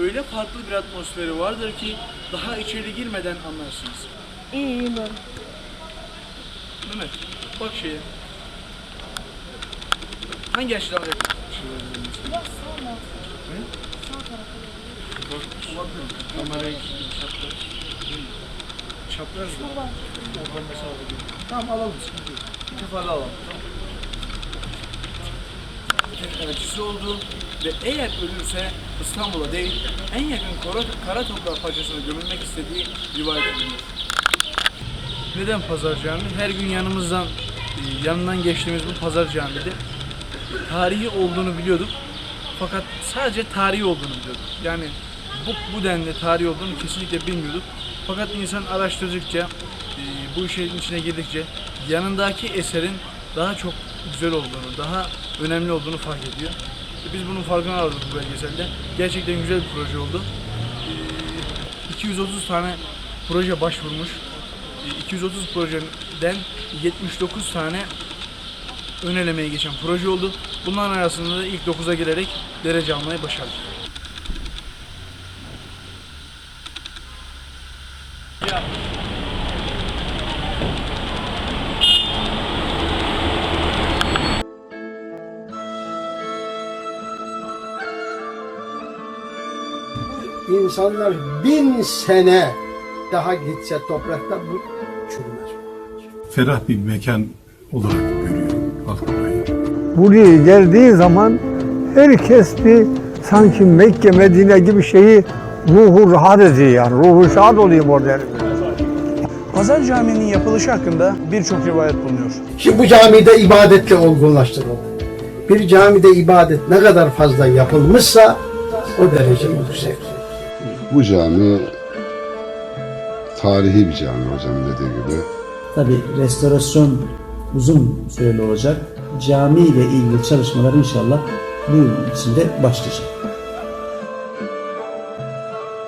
öyle farklı bir atmosferi vardır ki daha içeri girmeden anlarsınız. İyi iyi böyle. Mehmet bak şeye. Hangi açıdan yapıyorsun? Biraz sağ mı? Sağ tarafa. Kamerayı çapraz. Çapraz. Buradan. Oradan mesela. Tamam alalım. Bir defa alalım. Elçisi oldu ve eğer ölürse İstanbul'a değil en yakın kara, kara toprağı parçasına gömülmek istediği rivayet ediliyor. Neden Pazar Camii? Her gün yanımızdan, e, yanından geçtiğimiz bu Pazar Camii'de tarihi olduğunu biliyorduk. Fakat sadece tarihi olduğunu biliyorduk. Yani bu, bu denli tarihi olduğunu kesinlikle bilmiyorduk. Fakat insan araştırdıkça, e, bu işin içine girdikçe yanındaki eserin daha çok güzel olduğunu, daha önemli olduğunu fark ediyor. E, Biz bunun farkına vardık bu belgeselde. Gerçekten güzel bir proje oldu. E, 230 tane proje başvurmuş. E, 230 projeden 79 tane ön elemeye geçen proje oldu. Bunların arasında da ilk 9'a girerek derece almayı başardı. İnsanlar bin sene daha gitse toprakta bu çürümez. ferah bir mekan olarak görüyor halk burayı. buraya geldiği zaman herkes bir sanki Mekke, Medine gibi şeyi ruhu rahat ediyor yani. Ruhu şad olayım orada. yani. Pazar Camii'nin yapılışı hakkında birçok rivayet bulunuyor. Şimdi bu camide ibadetle olgunlaştırıldı. Bir camide ibadet ne kadar fazla yapılmışsa o derece yüksek. Bu cami tarihi bir cami hocam dediği gibi. Tabi restorasyon uzun süreli olacak. Cami ile ilgili çalışmalar inşallah bu yıl içinde başlayacak.